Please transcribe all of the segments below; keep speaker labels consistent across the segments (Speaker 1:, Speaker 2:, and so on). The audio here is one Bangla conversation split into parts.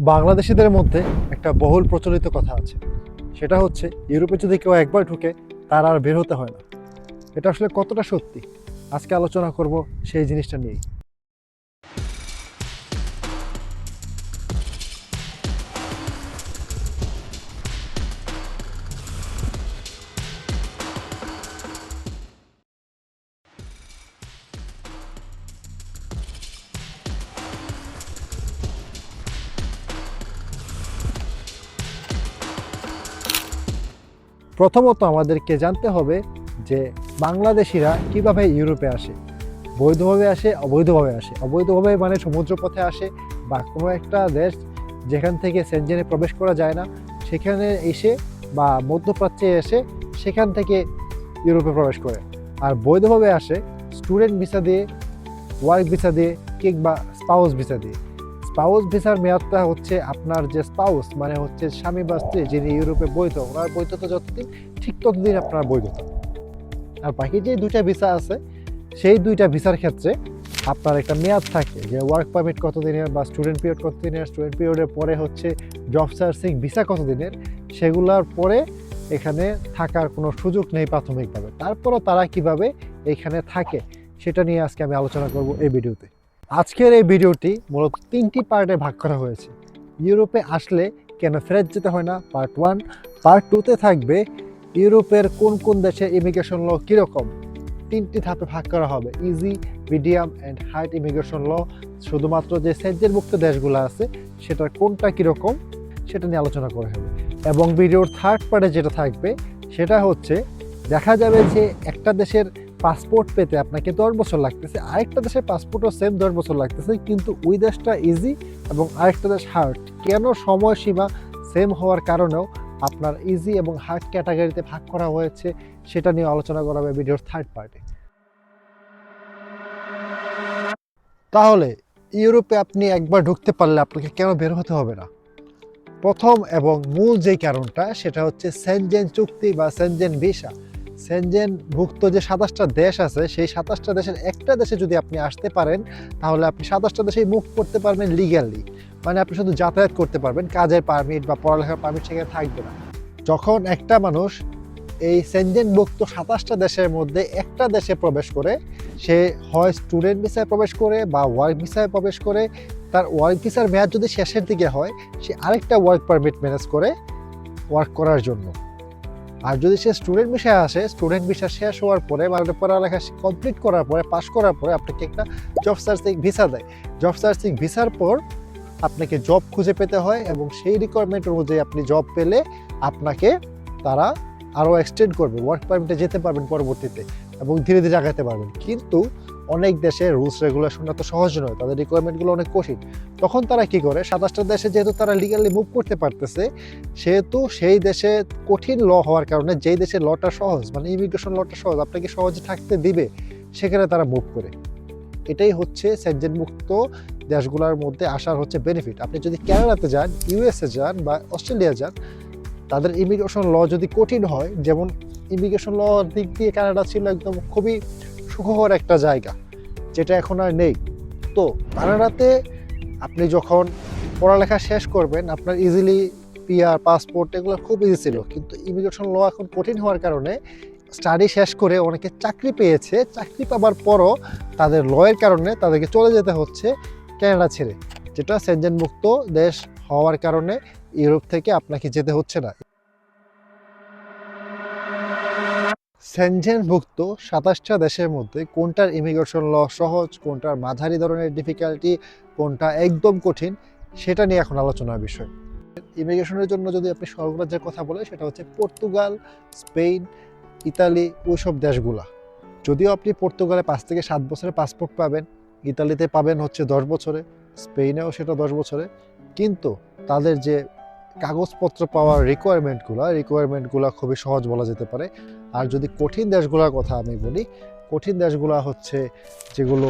Speaker 1: বাংলাদেশিদের মধ্যে একটা বহুল প্রচলিত কথা আছে। সেটা হচ্ছে, ইউরোপে যদি কেউ একবার ঢুকে, তার আর বের হতে হয় না। এটা আসলে কতটা সত্যি? আজকে আলোচনা করব সেই জিনিসটা নিয়েই। প্রথমত আমাদেরকে জানতে হবে যে বাংলাদেশিরা কীভাবে ইউরোপে আসে, বৈধভাবে আসে, অবৈধভাবে আসে। অবৈধভাবে মানে সমুদ্রপথে আসে বা কোনো একটা দেশ যেখান থেকে সেনজেনে প্রবেশ করা যায় না, সেখানে এসে বা মধ্যপ্রাচ্যে এসে সেখান থেকে ইউরোপে প্রবেশ করে। আর বৈধভাবে আসে স্টুডেন্ট ভিসা দিয়ে, ওয়ার্ক ভিসা দিয়ে কিংবা স্পাউস ভিসা দিয়ে। স্পাউস ভিসার মেয়াদটা হচ্ছে আপনার যে স্পাউস মানে হচ্ছে স্বামী বা স্ত্রী যিনি ইউরোপে বৈধ, ওনার বৈধতা যতদিন, ঠিক ততদিন আপনার বৈধতা আর বাকি যে দুইটা ভিসা আছে, সেই দুইটা ভিসার ক্ষেত্রে আপনার একটা মেয়াদ থাকে যে ওয়ার্ক পারমিট কতদিনের বা স্টুডেন্ট পিরিয়ড কতদিনের স্টুডেন্ট পিরিয়ডের পরে হচ্ছে জব সার্চিং ভিসা কতদিনের, সেগুলোর পরে এখানে থাকার কোনো সুযোগ নেই প্রাথমিকভাবে। তারপরও তারা কীভাবে এখানে থাকে, সেটা নিয়ে আজকে আমি আলোচনা করব এই ভিডিওতে। আজকের এই ভিডিওটি মূলত তিনটি পার্টে ভাগ করা হয়েছে। ইউরোপে আসলে কেন ফেরত যেতে হয় না? পার্ট ওয়ান, পার্ট টুতে থাকবে ইউরোপের কোন কোন দেশে ইমিগ্রেশন ল কীরকম? তিনটি ধাপে ভাগ করা হবে। Easy, medium and height immigration law. শুধুমাত্র যে সেজ্জের মুক্ত দেশগুলো আছে সেটার কোনটা কীরকম, সেটা নিয়ে আলোচনা করা হবে। এবং ভিডিওর থার্ড পার্টে যেটা থাকবে, সেটা হচ্ছে দেখা যাবে যে একটা দেশের পাসপোর্ট পেতে আপনাকে দশ বছর লাগতেছে। আরেকটা দেশের পাসপোর্টও সেম দশ বছর লাগতেছে, কিন্তু ওই দেশটা ইজি এবং আরেকটা দেশ হার্ড কেন সময়সীমা সেম হওয়ার কারণেও আপনার ইজি এবং হার্ড ক্যাটাগরিতে ভাগ করা হয়েছে, সেটা নিয়ে আলোচনা করা হবে ভিডিওর থার্ড পার্টে তাহলে, ইউরোপে আপনি একবার ঢুকতে পারলে আপনাকে কেন বের হতে হবে না? প্রথম এবং মূল যেই কারণটা, সেটা হচ্ছে সেনজেন চুক্তি বা সেনজেন ভিসা সেনজেন ভুক্ত যে সাতাশটা দেশ আছে, সেই সাতাশটা দেশের একটা দেশে যদি আপনি আসতে পারেন, তাহলে আপনি সাতাশটা দেশেই মুভ করতে পারবেন লিগ্যালি মানে আপনি শুধু যাতায়াত করতে পারবেন, কাজের পারমিট বা পড়ালেখার পারমিট সেখানে থাকবে না। যখন একটা মানুষ এই সেনজেন মুক্ত সাতাশটা দেশের মধ্যে একটা দেশে প্রবেশ করে, সে হয় স্টুডেন্ট ভিসায় প্রবেশ করে বা ওয়ার্ক ভিসায় প্রবেশ করে, তার ওয়ার্ক ভিসার মেয়াদ যদি শেষের দিকে হয়, সে আরেকটা ওয়ার্ক পারমিট ম্যানেজ করে ওয়ার্ক করার জন্য। আর যদি সে স্টুডেন্ট ভিসায় আসে স্টুডেন্ট ভিসা শেষ হওয়ার পরে বা পড়ালেখা কমপ্লিট করার পরে পাস করার পরে আপনাকে একটা জব সার্চিং ভিসা দেয়। জব সার্চিং ভিসার পর আপনাকে জব খুঁজে পেতে হয় এবং সেই রিকোয়ারমেন্ট অনুযায়ী আপনি জব পেলে আপনাকে তারা আরও এক্সটেন্ড করবে। ওয়ার্ক পারমিটে যেতে পারবেন পরবর্তীতে এবং ধীরে ধীরে আগাতে পারবেন। কিন্তু অনেক দেশে রুলস রেগুলেশন তো সহজ নয়, তাদের রিকোয়ারমেন্টগুলো অনেক কঠিন। তখন তারা কি করে? সাতাশটা দেশে যেহেতু তারা লিগালি মুভ করতে পারতেছে, সেহেতু সেই দেশে কঠিন ল হওয়ার কারণে যেই দেশের লটা সহজ মানে ইমিগ্রেশন লটা সহজ, আপনাকে সহজে থাকতে দিবে, সেখানে তারা মুভ করে। এটাই হচ্ছে সেনজেন মুক্ত দেশগুলোর মধ্যে আসার হচ্ছে বেনিফিট আপনি যদি কানাডাতে যান ইউএসএ যান বা অস্ট্রেলিয়া যান, তাদের ইমিগ্রেশন ল যদি কঠিন হয়, যেমন ইমিগ্রেশন ল দিক দিয়ে কানাডা ছিল একদম খুবই সুখকর একটা জায়গা, যেটা এখন আর নেই। তো কানাডাতে আপনি যখন পড়ালেখা শেষ করবেন, আপনার ইজিলি পিআর পাসপোর্ট এগুলো খুব ইজি ছিল। কিন্তু ইমিগ্রেশন ল এখন কঠিন হওয়ার কারণে স্টাডি শেষ করে অনেকে চাকরি পেয়েছে। চাকরি পাবার পরও তাদের লয়ের কারণে তাদেরকে চলে যেতে হচ্ছে ক্যানাডা ছেড়ে, যেটা সেনজেন মুক্ত দেশ হওয়ার কারণে ইউরোপ থেকে আপনাকে যেতে হচ্ছে না। সেনজেনভুক্ত সাতাশটা দেশের মধ্যে কোনটার ইমিগ্রেশন ল সহজ, কোনটার মাঝারি ধরনের ডিফিকাল্টি কোনটা একদম কঠিন, সেটা নিয়ে এখন আলোচনার বিষয়। ইমিগ্রেশনের জন্য যদি আপনি স্বর্গরাজ্যের কথা বলেন, সেটা হচ্ছে পর্তুগাল স্পেন ইতালি ওইসব দেশগুলা। যদিও আপনি পর্তুগালে পাঁচ থেকে সাত বছরের পাসপোর্ট পাবেন ইতালিতে পাবেন হচ্ছে দশ বছরে স্পেনেও সেটা দশ বছরে, কিন্তু তাদের যে কাগজপত্র পাওয়ার রিকোয়ারমেন্টগুলো রিকোয়ারমেন্টগুলো খুবই সহজ বলা যেতে পারে। আর যদি কঠিন দেশগুলোর কথা আমি বলি, কঠিন দেশগুলো হচ্ছে যেগুলো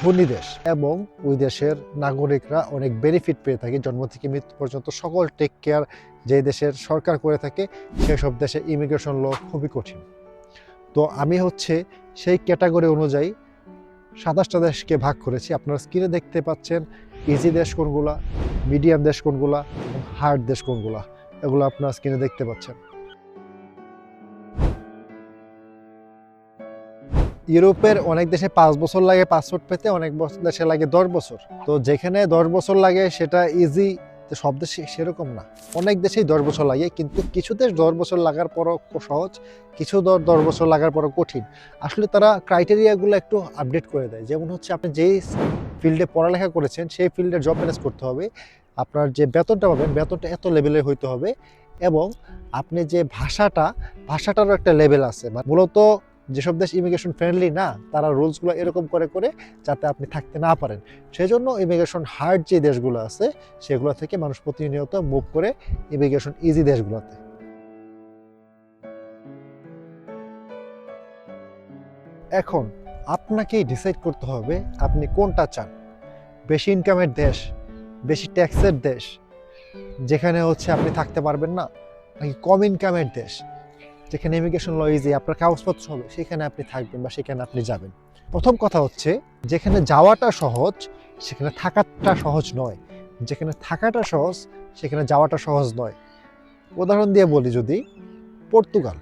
Speaker 1: ধনী দেশ এবং ওই দেশের নাগরিকরা অনেক বেনিফিট পেয়ে থাকে। জন্ম থেকে মৃত্যু পর্যন্ত সকল টেক কেয়ার যে দেশের সরকার করে থাকে, সেসব দেশে ইমিগ্রেশন ল খুবই কঠিন। তো আমি হচ্ছে সেই ক্যাটাগরি অনুযায়ী সাতাশটা দেশকে ভাগ করেছি। আপনারা স্ক্রিনে দেখতে পাচ্ছেন ইজি দেশ কোনগুলা মিডিয়াম দেশ কোনগুলা হার্ড দেশ কোনগুলা। এগুলো আপনারা স্ক্রিনে দেখতে পাচ্ছেন। ইউরোপের অনেক দেশে পাঁচ বছর লাগে পাসপোর্ট পেতে, অনেক দেশে লাগে দশ বছর। তো যেখানে দশ বছর লাগে সেটা ইজি সব দেশে সেরকম না। অনেক দেশেই দশ বছর লাগে, কিন্তু কিছু দেশ দশ বছর লাগার পরও সহজ, কিছু দশ বছর লাগার পরও কঠিন। আসলে তারা ক্রাইটেরিয়াগুলো একটু আপডেট করে দেয়। যেমন হচ্ছে আপনি যেই ফিল্ডে পড়ালেখা করেছেন, সেই ফিল্ডে জব ম্যানেজ করতে হবে। আপনার যে বেতনটা পাবেন, বেতনটা এত লেভেলের হইতে হবে। এবং আপনি যে ভাষাটা, ভাষাটারও একটা লেভেল আছে। মূলত যেসব দেশ ইমিগ্রেশন ফ্রেন্ডলি না, তারা রুলসগুলো এরকম করে করে যাতে আপনি থাকতে না পারেন। সেই জন্য ইমিগ্রেশন হার্ড যে দেশগুলো আছে, সেগুলো থেকে মানুষ প্রতিনিয়ত মুভ করে ইমিগ্রেশন ইজি দেশগুলোতে। এখন আপনাকেই ডিসাইড করতে হবে, আপনি কোনটা চান? বেশি ইনকামের দেশ, বেশি ট্যাক্সের দেশ, যেখানে হচ্ছে আপনি থাকতে পারবেন না, নাকি কম ইনকামের দেশ? যেখানে ইমিগ্রেশন ল ইজি আপনার কাগজপত্র হবে, সেখানে আপনি থাকবেন বা সেখানে আপনি যাবেন। প্রথম কথা হচ্ছে, যেখানে যাওয়াটা সহজ, সেখানে থাকাটা সহজ নয়। যেখানে থাকাটা সহজ, সেখানে যাওয়াটা সহজ নয়। উদাহরণ দিয়ে বলি যদি, পর্তুগাল।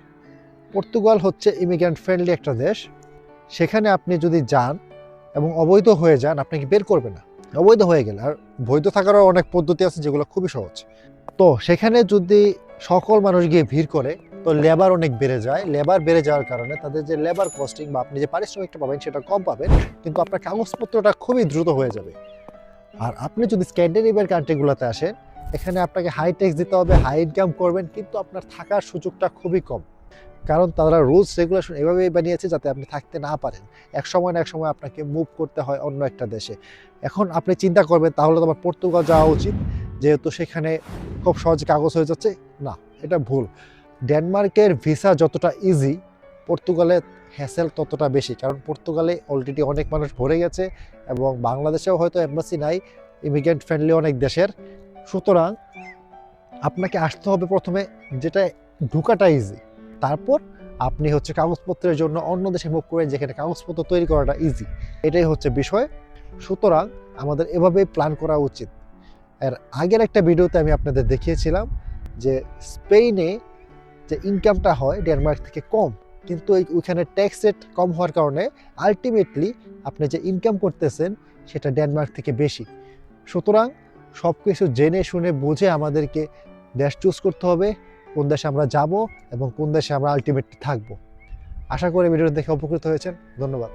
Speaker 1: পর্তুগাল হচ্ছে ইমিগ্রেন্ট ফ্রেন্ডলি একটা দেশ। সেখানে আপনি যদি যান এবং অবৈধ হয়ে যান, আপনাকে বের করবে না। অবৈধ হয়ে গেলে আর বৈধ থাকারও অনেক পদ্ধতি আছে যেগুলো খুবই সহজ। তো সেখানে যদি সকল মানুষ গিয়ে ভিড় করে, তো লেবার অনেক বেড়ে যায়। লেবার বেড়ে যাওয়ার কারণে তাদের যে লেবার কস্টিং বা আপনি যে পারিশ্রমিকটা পাবেন সেটা কম পাবেন, কিন্তু আপনার কাগজপত্রটা খুবই দ্রুত হয়ে যাবে। আর আপনি যদি স্ক্যান্ডিনেভিয়ার কান্ট্রিগুলোতে আসেন, এখানে আপনাকে হাই ট্যাক্স দিতে হবে হাই ইনকাম করবেন, কিন্তু আপনার থাকার সুযোগটা খুবই কম। কারণ তারা রুলস রেগুলেশন এভাবেই বানিয়েছে যাতে আপনি থাকতে না পারেন। এক সময় না এক সময় আপনাকে মুভ করতে হয় অন্য একটা দেশে। এখন আপনি চিন্তা করবেন, তাহলে তো আমার পর্তুগাল যাওয়া উচিত। যেহেতু সেখানে খুব সহজে কাগজ হয়ে যাচ্ছে। না, এটা ভুল। ডেনমার্কের ভিসা যতটা ইজি পর্তুগালে হ্যাসেল ততটা বেশি। কারণ পর্তুগালে অলরেডি অনেক মানুষ ভরে গেছে এবং বাংলাদেশেও হয়তো এম্বাসি নাই ইমিগ্রেন্ট ফ্রেন্ডলি অনেক দেশের। সুতরাং আপনাকে আসতে হবে প্রথমে যেটা ঢুকাটা ইজি তারপর আপনি হচ্ছে কাগজপত্রের জন্য অন্য দেশে মুভ করেন যেখানে কাগজপত্র তৈরি করাটা ইজি এটাই হচ্ছে বিষয়। সুতরাং আমাদের এভাবেই প্ল্যান করা উচিত। আর আগের একটা ভিডিওতে আমি আপনাদের দেখিয়েছিলাম যে স্পেনে যে ইনকামটা হয় ডেনমার্ক থেকে কম, কিন্তু ওই ওইখানে ট্যাক্স রেট কম হওয়ার কারণে আলটিমেটলি আপনি যে ইনকাম করতেছেন সেটা ডেনমার্ক থেকে বেশি। সুতরাং সব কিছু জেনে শুনে বুঝে আমাদেরকে দেশ চুজ করতে হবে, কোন দেশে আমরা যাব এবং কোন দেশে আমরা আলটিমেটলি থাকব। আশা করি ভিডিওটা দেখে উপকৃত হয়েছেন। ধন্যবাদ।